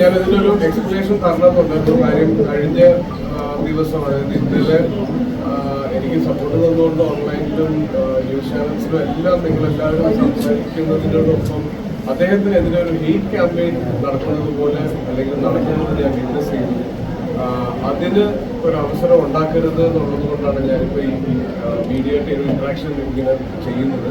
ഞാനതിനൊരു explanation തരണമെന്നുണ്ട്. കാര്യം കഴിഞ്ഞ ദിവസമാണ്. ഇന്നലെ എനിക്ക് സപ്പോർട്ട് തന്നുകൊണ്ട് ഓൺലൈനിലും ന്യൂസ് ചാനൽസിലും എല്ലാം നിങ്ങളെല്ലാവരും സംസാരിക്കുന്നതിനോടൊപ്പം അദ്ദേഹത്തിനെതിരെ ഒരു ഹീറ്റ് ക്യാമ്പയിൻ നടക്കുന്നത് പോലെ അല്ലെങ്കിൽ നടക്കുന്നത് ഞാൻ വിറ്റ്നസ് ചെയ്തു അതിന് ഒരു അവസരം ഉണ്ടാക്കരുത് എന്നുള്ളത് കൊണ്ടാണ് ഞാനിപ്പോൾ ഈ മീഡിയയായിട്ട് ഒരു ഇൻട്രാക്ഷൻ ഇങ്ങനെ ചെയ്യുന്നത്.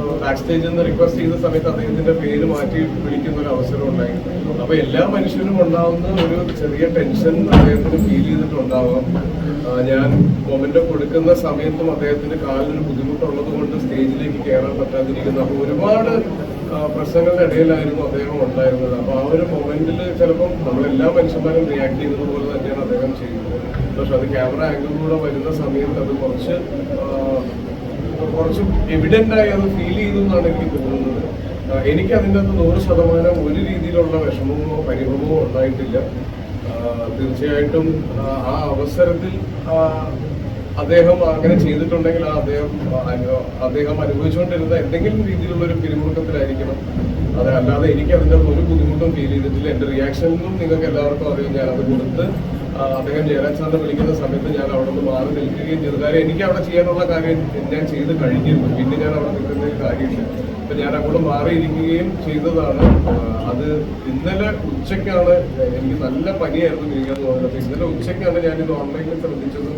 ബാക്ക് സ്റ്റേജിൽ നിന്ന് റിക്വസ്റ്റ് ചെയ്യുന്ന സമയത്ത് അദ്ദേഹത്തിന്റെ പേര് മാറ്റി വിളിക്കുന്ന ഒരു അവസരം ഉണ്ടായി അപ്പൊ എല്ലാ മനുഷ്യരും ഉണ്ടാവുന്ന ഒരു ചെറിയ ടെൻഷൻ അദ്ദേഹത്തിന് ഫീൽ ചെയ്തിട്ടുണ്ടാവാം. ഞാൻ മൊമെന്റ് കൊടുക്കുന്ന സമയത്തും അദ്ദേഹത്തിന് കാലിനൊരു ബുദ്ധിമുട്ടുള്ളത് കൊണ്ട് സ്റ്റേജിലേക്ക് കയറാൻ പറ്റാതിരിക്കുന്നു. അപ്പൊ ഒരുപാട് പ്രശ്നങ്ങളുടെ ഇടയിലായിരുന്നു അദ്ദേഹം ഉണ്ടായിരുന്നത്. അപ്പൊ ആ ഒരു മൊമെന്റിൽ ചിലപ്പം നമ്മളെല്ലാ മനുഷ്യന്മാരും റിയാക്ട് ചെയ്യുന്നത് പോലെ തന്നെയാണ് അദ്ദേഹം ചെയ്യുന്നത്. പക്ഷെ അത് ക്യാമറ ആംഗിളിലൂടെ വരുന്ന സമയത്ത് അത് കുറച്ച് കുറച്ച് എവിഡന്റ് ആയി അത് ഫീൽ ചെയ്തു എന്നാണ് എനിക്ക് തോന്നുന്നത്. എനിക്ക് അതിന്റെ അകത്ത് നൂറ് ശതമാനം ഒരു രീതിയിലുള്ള വിഷമമോ പരിഭവമോ ഉണ്ടായിട്ടില്ല. തീർച്ചയായിട്ടും ആ അവസരത്തിൽ അദ്ദേഹം അങ്ങനെ ചെയ്തിട്ടുണ്ടെങ്കിൽ അദ്ദേഹം അദ്ദേഹം അനുഭവിച്ചുകൊണ്ടിരുന്ന എന്തെങ്കിലും രീതിയിലുള്ള ഒരു പിരിമുറുക്കത്തിലായിരിക്കണം. അത് അല്ലാതെ എനിക്ക് അതിന്റെ ഒരു ബുദ്ധിമുട്ടും ഫീൽ ചെയ്തിട്ടില്ല. എന്റെ റിയാക്ഷനിലും നിങ്ങൾക്ക് എല്ലാവർക്കും അറിയാം. ഞാൻ അത് കൊടുത്ത് അദ്ദേഹം ജയരാജ് സാറിനെ വിളിക്കുന്ന സമയത്ത് ഞാൻ അവിടെ നിന്ന് മാറി നിൽക്കുകയും ചെയ്തു. കാര്യം എനിക്ക് അവിടെ ചെയ്യാനുള്ള കാര്യം ഞാൻ ചെയ്ത് കഴിഞ്ഞിരുന്നു. പിന്നെ ഞാൻ അവിടെ നിൽക്കുന്ന കാര്യമില്ല. അപ്പൊ ഞാൻ അങ്ങോട്ട് മാറിയിരിക്കുകയും ചെയ്തതാണ്. അത് ഇന്നലെ ഉച്ചയ്ക്കാണ് എനിക്ക് നല്ല പനിയായിരുന്നു. എനിക്ക് തോന്നുന്നത്. ഇന്നലെ ഉച്ചയ്ക്കാണ് ഞാനിത് ഓൺലൈനിൽ ശ്രദ്ധിച്ചതും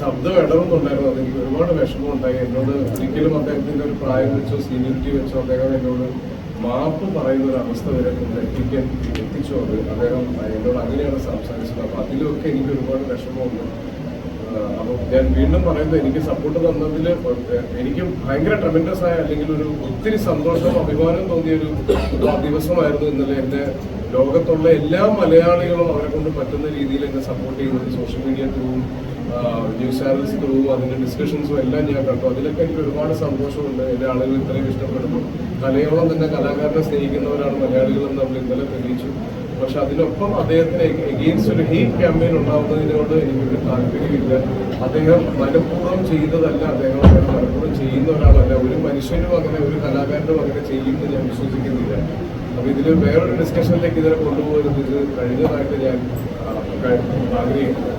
ശബ്ദം ഇടറുന്നുണ്ടായിരുന്നു അതെനിക്ക് ഒരുപാട് വിഷമം ഉണ്ടായി എന്നോട് ഒരിക്കലും അദ്ദേഹത്തിന്റെ ഒരു പ്രായം വെച്ചോ സീനിയറിറ്റി വെച്ചോ അദ്ദേഹം എന്നോട് മാപ്പ് പറയുന്ന ഒരു അവസ്ഥ വരെ എത്തിക്കാൻ എത്തിച്ചു അത് അദ്ദേഹം എന്നോട് അങ്ങനെയാണ് സംസാരിച്ചത്. അപ്പൊ അതിലൊക്കെ എനിക്ക് ഒരുപാട് വിഷമമുണ്ട്. അപ്പോൾ ഞാൻ വീണ്ടും പറയുന്നത് എനിക്ക് സപ്പോർട്ട് തന്നതിൽ എനിക്ക് ഭയങ്കര ട്രമെൻഡസ് ആയ അല്ലെങ്കിൽ ഒരു ഒത്തിരി സന്തോഷവും അഭിമാനവും തോന്നിയ ഒരു ദിവസമായിരുന്നു ഇന്നലെ എന്റെ ലോകത്തുള്ള എല്ലാ മലയാളികളും അവരെ കൊണ്ട് പറ്റുന്ന രീതിയിൽ എന്നെ സപ്പോർട്ട് ചെയ്യുന്നത് സോഷ്യൽ മീഡിയ ത്രൂവും ന്യൂസ് ചാനൽസ് ത്രൂവും അതിന്റെ ഡിസ്കഷൻസും എല്ലാം ഞാൻ കണ്ടു. അതിലൊക്കെ എനിക്ക് ഒരുപാട് സന്തോഷമുണ്ട്. എന്റെ ആളുകൾ ഇത്രയും ഇഷ്ടപ്പെടുന്നു. കലയോളം തന്നെ കലാകാരനെ സ്നേഹിക്കുന്നവരാണ് മലയാളികളെന്ന് നമ്മൾ ഇന്നലെ തെളിയിച്ചു. പക്ഷെ അതിനൊപ്പം അദ്ദേഹത്തിന് എഗെയിൻസ്റ്റ് ഒരു ഹീറ്റ് ക്യാമ്പയിൻ ഉണ്ടാവുന്നതിനോട് എനിക്കൊരു താല്പര്യമില്ല. അദ്ദേഹം മനഃപൂർവം ചെയ്തതല്ല അദ്ദേഹം അങ്ങനെ മനഃപൂർവം ചെയ്യുന്ന ഒരാളല്ല. ഒരു മനുഷ്യനും അങ്ങനെ ഒരു കലാകാരനും അങ്ങനെ ചെയ്യുമെന്ന് ഞാൻ വിശ്വസിക്കുന്നില്ല. അപ്പൊ ഇതിൽ വേറൊരു ഡിസ്കഷനിലേക്ക് ഇതിനെ കൊണ്ടുപോകരുത് ഇത് കഴിഞ്ഞതായിട്ട് ഞാൻ ആഗ്രഹിക്കുന്നു.